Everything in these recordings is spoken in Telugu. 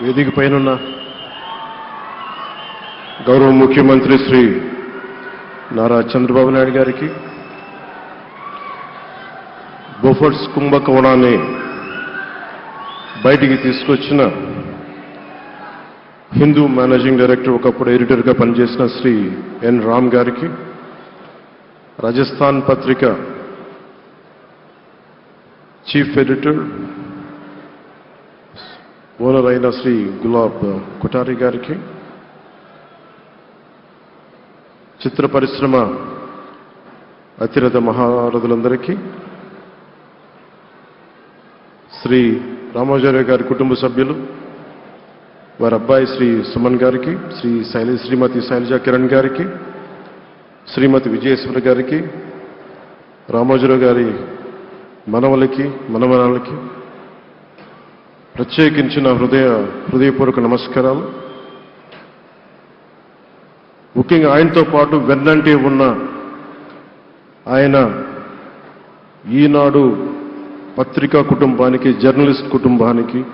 వేదిక పైనున్న గౌరవ ముఖ్యమంత్రి శ్రీ నారా చంద్రబాబు నాయుడు గారికి బొఫర్స్ కుంభకోణాన్ని బయటికి తీసుకొచ్చిన హిందూ మేనేజింగ్ డైరెక్టర్ ఒకప్పుడు ఎడిటర్గా పనిచేసిన శ్రీ ఎన్ రామ్ గారికి రాజస్థాన్ పత్రిక చీఫ్ ఎడిటర్ ఓనర్ అయిన శ్రీ గులాబ్ కుటారి గారికి చిత్ర పరిశ్రమ అతిరథ మహారథులందరికీ శ్రీ రామోజారావు గారి కుటుంబ సభ్యులు వారి అబ్బాయి శ్రీ సుమన్ గారికి శ్రీ శైలి శ్రీమతి శైలజ కిరణ్ గారికి శ్రీమతి విజయేశ్వర గారికి రామోజీరావు గారి మనవలకి మనమనాలకి ప్రత్యేకించిన హృదయ హృదయపూర్వక నమస్కారాలు. ముఖ్యంగా ఆయనతో పాటు వెన్నంటే ఉన్న ఆయన ఈనాడు పత్రికా కుటుంబానికి జర్నలిస్ట్ కుటుంబానికి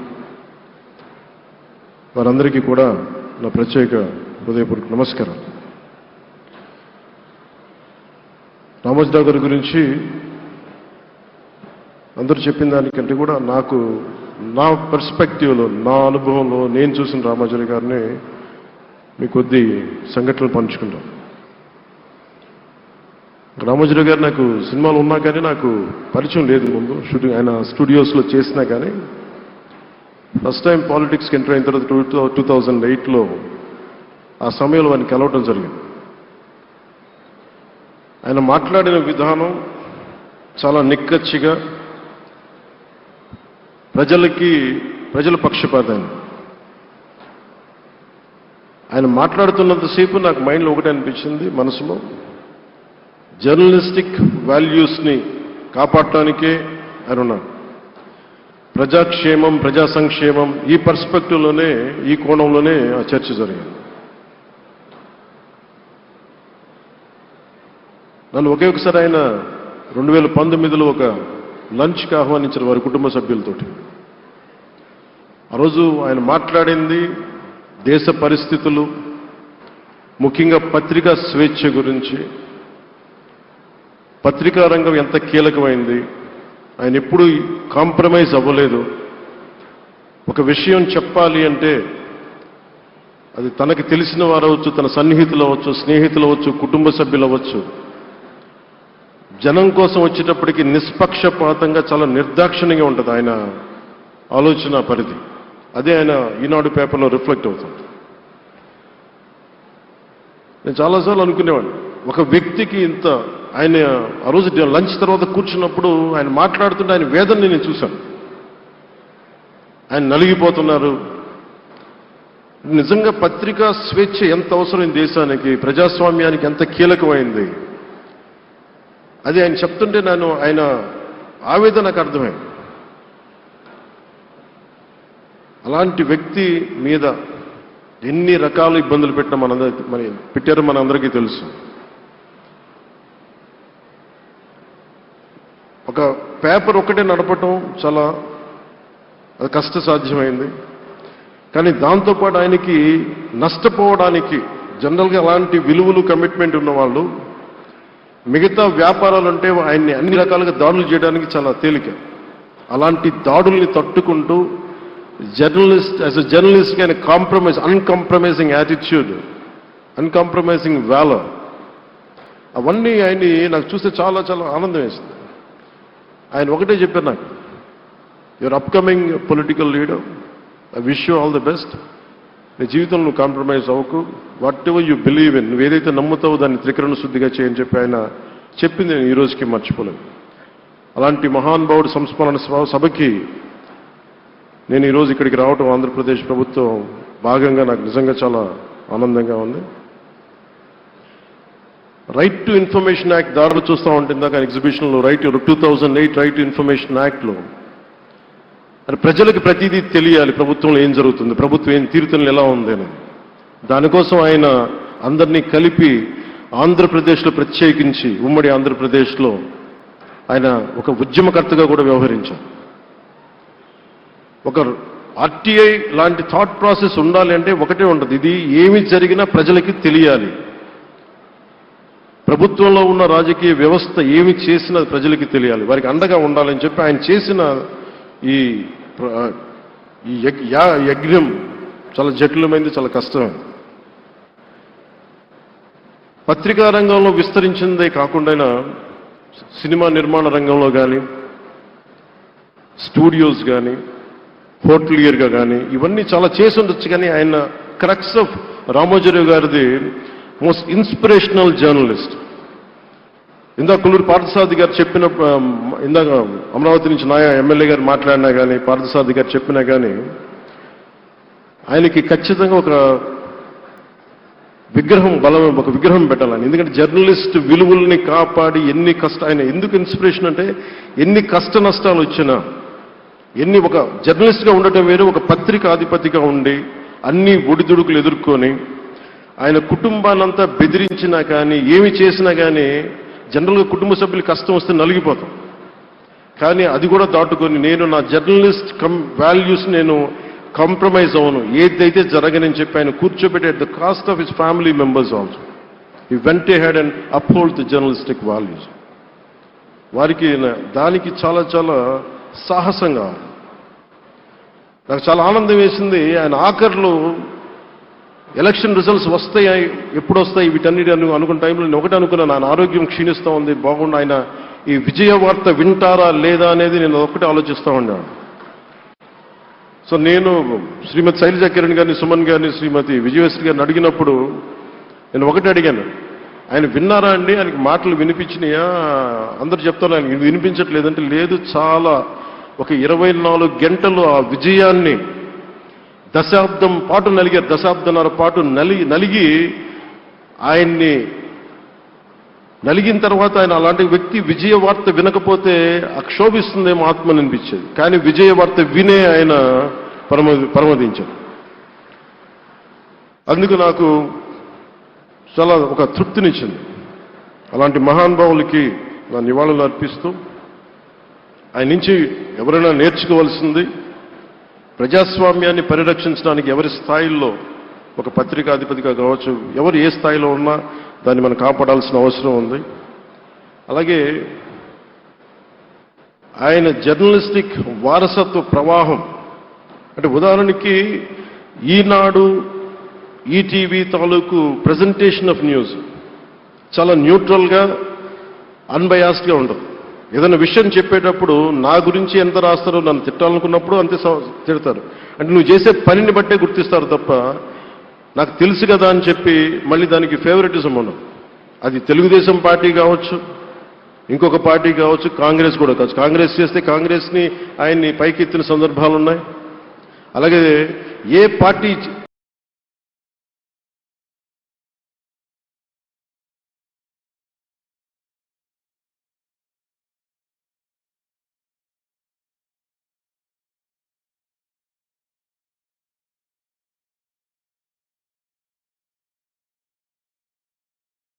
వారందరికీ కూడా నా ప్రత్యేక హృదయపూర్వక నమస్కారం రామోజీరావు గారి గురించి అందరూ చెప్పిన దానికంటే కూడా నాకు నా పర్స్పెక్టివ్లో నా అనుభవంలో నేను చూసిన రామాచారి గారిని మీ కొద్ది సంఘటనలు పంచుకుంటాం రామోజీరావు గారు నాకు సినిమాలు ఉన్నా కానీ నాకు పరిచయం లేదు ముందు. షూటింగ్ ఆయన స్టూడియోస్లో చేసినా కానీ. ఫస్ట్ టైం పాలిటిక్స్కి ఎంటర్ అయిన తర్వాత టూ టూ థౌజండ్ ఎయిట్లో ఆ సమయంలో ఆయన కలవటం జరిగింది. ఆయన మాట్లాడిన విధానం చాలా నిక్కచ్చిగా ప్రజలకి ప్రజల పక్షపాతాన్ని ఆయన మాట్లాడుతున్నంతసేపు నాకు మైండ్లో ఒకటి అనిపించింది మనసులో జర్నలిస్టిక్ వాల్యూస్ని కాపాడటానికే ఆయన ఉన్నారు ప్రజాక్షేమం ప్రజా సంక్షేమం ఈ పర్స్పెక్టివ్లోనే ఈ కోణంలోనే ఆ చర్చ జరిగింది. నన్ను ఒకే ఒకసారి ఆయన రెండు వేల పంతొమ్మిదిలో ఒక లంచ్కి ఆహ్వానించారు వారి కుటుంబ సభ్యులతోటి. ఆ రోజు ఆయన మాట్లాడింది దేశ పరిస్థితులు ముఖ్యంగా పత్రికా స్వేచ్ఛ గురించి. పత్రికా రంగం ఎంత కీలకమైంది ఆయన ఎప్పుడూ కాంప్రమైజ్ అవ్వలేదు. ఒక విషయం చెప్పాలి అంటే అది తనకి తెలిసిన వారు తన సన్నిహితులు అవ్వచ్చు స్నేహితులు అవ్వచ్చు కుటుంబ సభ్యులు అవ్వచ్చు. జనం కోసం వచ్చేటప్పటికి నిష్పక్షపాతంగా చాలా నిర్దాక్షిణ్యంగా ఉంటుంది ఆయన ఆలోచన పరిధి. అదే ఆయన ఈనాడు పేపర్లో రిఫ్లెక్ట్ అవుతుంది నేను చాలాసార్లు అనుకునేవాడిని. ఒక వ్యక్తికి ఇంత ఆయన ఆ రోజు లంచ్ తర్వాత కూర్చున్నప్పుడు ఆయన మాట్లాడుతుంటే ఆయన వేదన నేను చూశాను. ఆయన నలిగిపోతున్నారు. నిజంగా పత్రికా స్వేచ్ఛ ఎంత అవసరం ఈ దేశానికి? ప్రజాస్వామ్యానికి ఎంత కీలకమైంది? అది ఆయన చెప్తుంటే నేను ఆయన ఆవేదన నాకు అర్థమైంది. అలాంటి వ్యక్తి మీద ఎన్ని రకాల ఇబ్బందులు పెట్టిన మనందరి మరి పెట్టారో మనందరికీ తెలుసు. ఒక పేపర్ ఒకటే నడపటం చాలా అది కష్టసాధ్యమైంది. కానీ దాంతోపాటు ఆయనకి నష్టపోవడానికి జనరల్గా అలాంటి విలువలు కమిట్మెంట్ ఉన్నవాళ్ళు మిగతా వ్యాపారాలు అంటే ఆయన్ని అన్ని రకాలుగా దాడులు చేయడానికి చాలా తేలిక. అలాంటి దాడుల్ని తట్టుకుంటూ జర్నలిస్ట్ యాజ్ అ జర్నలిస్ట్ ఆయన compromise uncompromising attitude uncompromising valour అవన్నీ ఆయన్ని నాకు చూస్తే చాలా చాలా ఆనందం వేసింది. ఆయన ఒకటే చెప్పారు నాకు your upcoming political leader I wish you all the best నీ జీవితంలో నువ్వు కాంప్రమైజ్ అవ్వకు. Whatever you believe in నువ్వు ఏదైతే నమ్ముతావో దాన్ని త్రికరణ శుద్ధిగా చేయని చెప్పి ఆయన చెప్పింది నేను ఈ రోజుకి మర్చిపోలేను. అలాంటి మహానుభావుడు సంస్మరణ సభకి నేను ఈరోజు ఇక్కడికి రావటం ఆంధ్రప్రదేశ్ ప్రభుత్వం భాగంగా నాకు నిజంగా చాలా ఆనందంగా ఉంది. రైట్ టు ఇన్ఫర్మేషన్ యాక్ట్ దారులు చూస్తూ ఉంటుంది దాకా ఎగ్జిబిషన్లో right two thousand eight right to information యాక్ట్లో అది ప్రజలకు ప్రతిదీ తెలియాలి ప్రభుత్వంలో ఏం జరుగుతుంది ప్రభుత్వం ఏం తీరుతలు ఎలా ఉంది అని. దానికోసం ఆయన అందరినీ కలిపి ఆంధ్రప్రదేశ్లో ప్రత్యేకించి ఉమ్మడి ఆంధ్రప్రదేశ్లో ఆయన ఒక ఉద్యమకర్తగా కూడా వ్యవహరించారు. ఒక ఆర్టీఐ లాంటి థాట్ ప్రాసెస్ ఉండాలి అంటే ఒకటే ఉంటుంది. ఇది ఏమి జరిగినా ప్రజలకి తెలియాలి. ప్రభుత్వంలో ఉన్న రాజకీయ వ్యవస్థ ఏమి చేసినా ప్రజలకి తెలియాలి. వారికి అండగా ఉండాలని చెప్పి ఆయన చేసిన ఈ యజ్ఞం చాలా జటిలమైంది చాలా కష్టమైంది పత్రికా రంగంలో విస్తరించిందే కాకుండా సినిమా నిర్మాణ రంగంలో కానీ స్టూడియోస్ కానీ పోర్ట్లియర్గా కానీ ఇవన్నీ చాలా చేసి ఉండొచ్చు కానీ ఆయన క్రక్స్ ఆఫ్ రామోజీరావు గారిది మోస్ట్ ఇన్స్పిరేషనల్ జర్నలిస్ట్ ఇందాక కుల్లూరు పార్థసారథి గారు చెప్పిన ఇందాక అమరావతి నుంచి నాయ ఎమ్మెల్యే గారు మాట్లాడినా కానీ పార్థసారథి గారు చెప్పినా కానీ ఆయనకి ఖచ్చితంగా ఒక విగ్రహం బలం ఒక విగ్రహం పెట్టాలని. ఎందుకంటే జర్నలిస్ట్ విలువల్ని కాపాడి ఎన్ని కష్ట ఆయన ఎందుకు ఇన్స్పిరేషన్ అంటే ఎన్ని కష్ట నష్టాలు వచ్చినా ఎన్ని ఒక జర్నలిస్ట్గా ఉండటం వేరు ఒక పత్రిక ఆధిపతిగా ఉండి అన్ని ఒడిదుడుకులు ఎదుర్కొని ఆయన కుటుంబాన్నంతా బెదిరించినా కానీ ఏమి చేసినా కానీ జనరల్గా కుటుంబ సభ్యులు కష్టం వస్తే నలిగిపోతాం. కానీ అది కూడా దాటుకొని నేను నా జర్నలిస్ట్ కం వాల్యూస్ నేను కాంప్రమైజ్ అవ్వను ఏదైతే జరగనని చెప్పి ఆయన కూర్చోబెట్టే the cost of his family members also ఈ వెంట head and uphold the journalistic values వారికి దానికి చాలా చాలా సాహసం కావాలి నాకు చాలా ఆనందం వేసింది ఆయన ఆఖరులు ఎలక్షన్ రిజల్ట్స్ వస్తాయి ఎప్పుడు వస్తాయి వీటన్నిటి అను అనుకున్న టైంలో నేను ఒకటి అనుకున్నాను ఆయన ఆరోగ్యం క్షీణిస్తూ ఉంది బాగుండు ఆయన ఈ విజయ వార్త వింటారా లేదా అనేది నేను ఒకటి ఆలోచిస్తూ ఉన్నాను. సో నేను శ్రీమతి శైలజా కిరణ్ గారిని సుమన్ గారిని శ్రీమతి విజయశ్రీ గారిని అడిగినప్పుడు నేను ఒకటి అడిగాను ఆయన విన్నారా అండి? ఆయనకి మాటలు వినిపించినాయా? అందరు చెప్తారు ఆయన వినిపించట్లేదంటే లేదు చాలా ఒక ఇరవై నాలుగు గంటలు ఆ విజయాన్ని దశాబ్దం పాటు నలిగే దశాబ్దంన్నర పాటు నలిగి నలిగి ఆయన్ని నలిగిన తర్వాత ఆయన అలాంటి వ్యక్తి విజయ వార్త వినకపోతే అక్షోభిస్తుందేమో ఆత్మని అనిపించేది కానీ విజయ వార్త వినే ఆయన పరమ పరమదించారు అందుకు నాకు చాలా ఒక తృప్తినిచ్చింది. అలాంటి మహానుభావులకి నా నివాళులు అర్పిస్తూ ఆయన నుంచి ఎవరైనా నేర్చుకోవాల్సింది ప్రజాస్వామ్యాన్ని పరిరక్షించడానికి ఎవరి స్థాయిల్లో ఒక పత్రికాధిపతిగా కావచ్చు ఎవరు ఏ స్థాయిలో ఉన్నా దాన్ని మనం కాపాడాల్సిన అవసరం ఉంది. అలాగే ఆయన జర్నలిస్టిక్ వారసత్వ ప్రవాహం. అంటే ఉదాహరణకి ఈనాడు ఈటీవీ తాలూకు ప్రజెంటేషన్ ఆఫ్ న్యూస్ చాలా న్యూట్రల్గా అన్బయాస్డ్గా ఉండదు. ఏదైనా విషయం చెప్పేటప్పుడు నా గురించి ఎంత రాస్తారో నన్ను తిట్టాలనుకున్నప్పుడు అంతే తిడతారు. అంటే నువ్వు చేసే పనిని బట్టే గుర్తిస్తారు తప్ప నాకు తెలుసు కదా అని చెప్పి మళ్ళీ దానికి ఫేవరెటిజం ఉండదు. అది తెలుగుదేశం పార్టీ కావచ్చు ఇంకొక పార్టీ కావచ్చు కాంగ్రెస్ కూడా కావచ్చు. కాంగ్రెస్ చేస్తే కాంగ్రెస్ని ఆయన్ని పైకెత్తిన సందర్భాలు ఉన్నాయి అలాగే ఏ పార్టీ